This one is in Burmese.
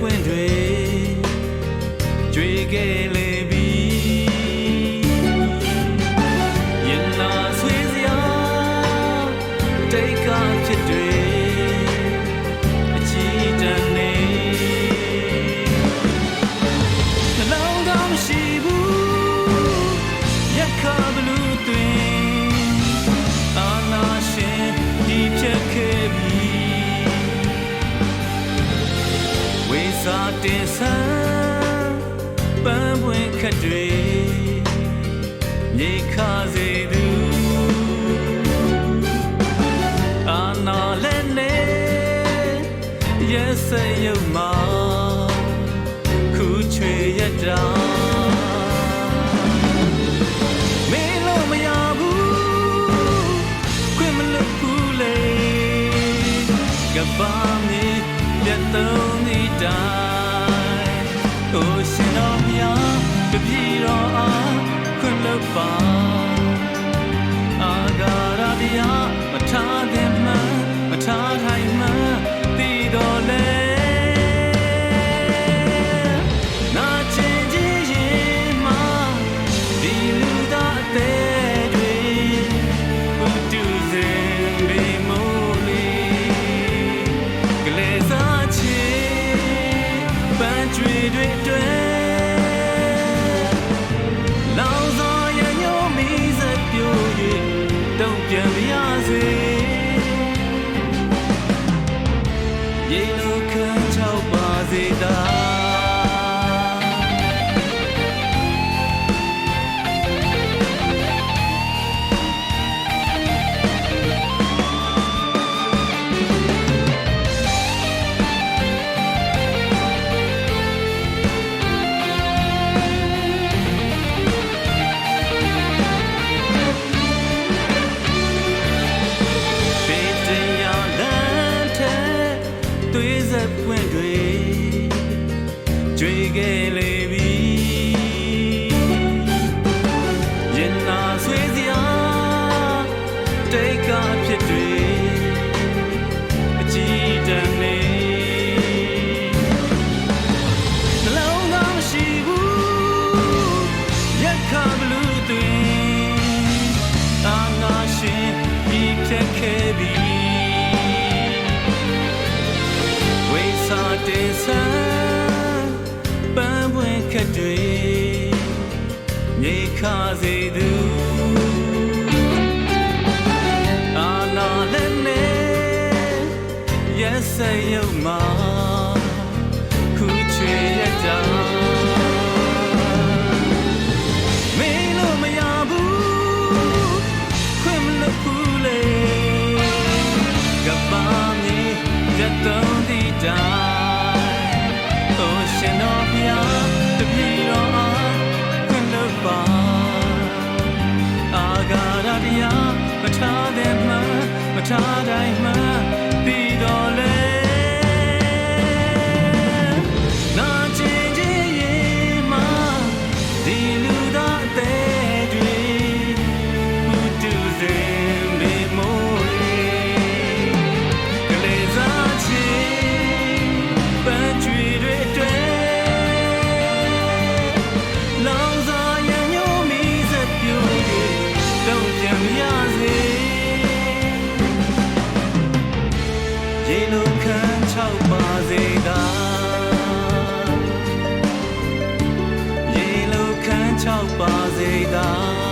ပွင့်တွေကြွေခဲ့ တင်ဆန်းပန်းပွင့်ခတ်တွေမြေခါစေသူအာနာလည်းနေရဲ့စရုပ်မှာခုချွေရတာကဘာမီပြတ်သုံးနေတာ ကိုရှင်တော်မြတ်တပြီတော်အား ဆန်းပန်းပွင့်ခက်တွေမြေခါစေသူအာနာလည်းနဲ့ရက်စရုပ်မှာ တရားမထားတဲ့မှမထားတိုင်းမှပြီးတော့လဲ ရစေရေလုံခံချောက်ပါစေကရေလုံခံချောက်ပါစေက